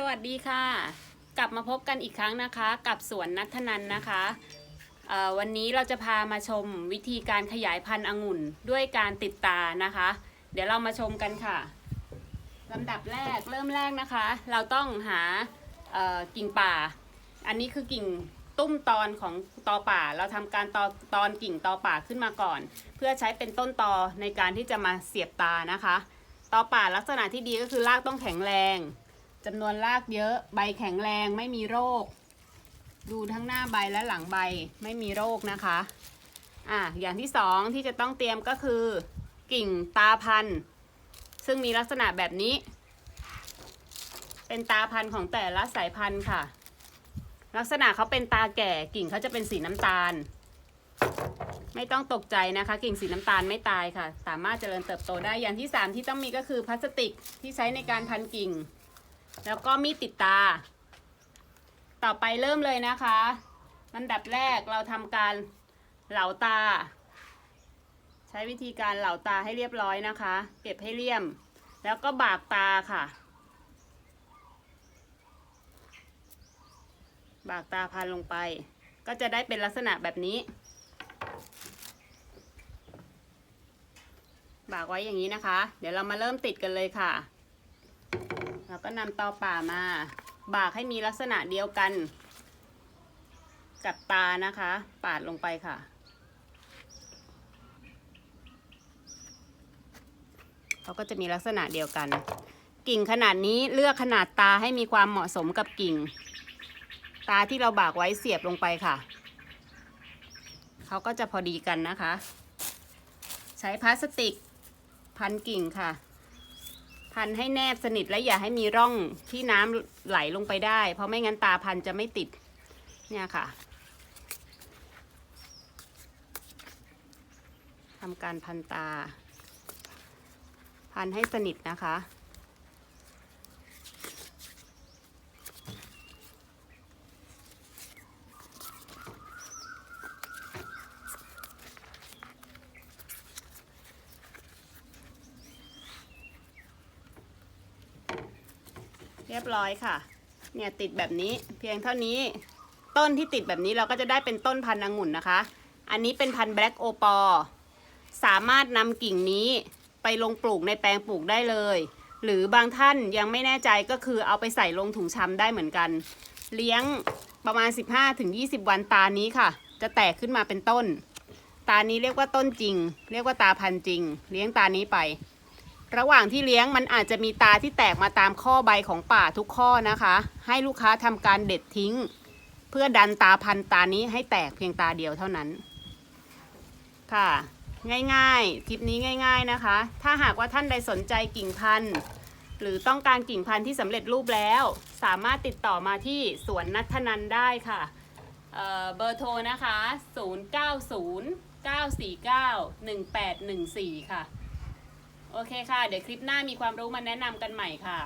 สวัสดีค่ะ กลับมาพบกันอีกครั้งนะคะ กับสวนนัทนันนะคะวันนี้เราจะพามาชมวิธีการขยายพันธุ์องุ่นด้วยการติดตานะคะ เดี๋ยวเรามาชมกันค่ะลำดับแรกเริ่มแรกนะคะ เราต้องหากิ่งป่า อันนี้คือกิ่งตุ้มตอนของตอป่า เราทำการตอตอนกิ่งตอป่าขึ้นมาก่อน เพื่อใช้เป็นต้นตอในการที่จะมาเสียบตานะคะ ตอป่าลักษณะที่ดีก็คือรากต้องแข็งแรง จำนวนรากเยอะ ใบแข็งแรงไม่มีโรค ดูทั้งหน้าใบและหลังใบไม่มีโรคนะคะ อะอย่างที่สองที่จะต้องเตรียมก็คือ กิ่งตาพันธุ์ซึ่งมีลักษณะแบบนี้ เป็นตาพันธุ์ของแต่ละสายพันธุ์ค่ะ ลักษณะเขาเป็นตาแก่กิ่งเขาจะเป็นสีน้ำตาล ไม่ต้องตกใจนะคะ กิ่งสีน้ำตาลไม่ตายค่ะ สามารถเจริญเติบโตได้อย่างที่สามที่ต้องมีก็คือพลาสติกที่ใช้ในการพันกิ่ง แล้วก็มีดติดตา ต่อไปเริ่มเลยนะคะลำดับแรกเราทำการเหลาตา ใช้วิธีการเหลาตาให้เรียบร้อยนะคะ เก็บให้เลี่ยม แล้วก็บากตาค่ะ บากตาพันลงไป ก็จะได้เป็นลักษณะแบบนี้ บากไว้อย่างนี้นะคะ เดี๋ยวเรามาเริ่มติดกันเลยค่ะ เราก็นำตอป่ามา บากให้มีลักษณะเดียวกัน กับตานะคะ ปาดลงไปค่ะเขาก็จะมีลักษณะเดียวกัน กิ่งขนาดนี้เลือกขนาดตาให้มีความเหมาะสมกับกิ่ง ตาที่เราบากไว้เสียบลงไปค่ะเขาก็จะพอดีกันนะคะ ใช้พลาสติกพันกิ่งค่ะ พันให้แนบสนิทและอย่าให้มีร่องที่น้ำไหลลงไปได้ เพราะไม่งั้นตาพันจะไม่ติด เนี่ยค่ะทำการพันตา พันให้สนิทนะคะ เรียบร้อยค่ะ เนี่ยติดแบบนี้เพียงเท่านี้ ต้นที่ติดแบบนี้เราก็จะได้เป็นต้นพันธุ์องุ่นนะคะ อันนี้เป็นพันธุ์แบล็กโอปอสามารถนำกิ่งนี้ไปลงปลูกในแปลงปลูกได้เลย หรือบางท่านยังไม่แน่ใจก็คือเอาไปใส่ลงถุงชำได้เหมือนกัน เลี้ยงประมาณ 15-20 วันตานี้ค่ะ จะแตกขึ้นมาเป็นต้น ตานี้เรียกว่าต้นจริง เรียกว่าตาพันธุ์จริง เลี้ยงตานี้ไป ระหว่างที่เลี้ยงมันอาจจะมีตาที่แตกมาตามข้อใบของป่าทุกข้อนะคะ ให้ลูกค้าทำการเด็ดทิ้ง เพื่อดันตาพันตานี้ให้แตกเพียงตาเดียวเท่านั้น ค่ะ ง่ายๆ คลิปนี้ง่าย ๆนะคะ ถ้าหากว่าท่านใดสนใจกิ่งพันธุ์หรือต้องการกิ่งพันธุ์ที่สำเร็จรูปแล้ว สามารถติดต่อมาที่สวนนัทนันได้ค่ะเเบอร์โทรนะคะ 090 949 1814 ค่ะ โอเคค่ะ เดี๋ยวคลิปหน้ามีความรู้มาแนะนำกันใหม่ค่ะ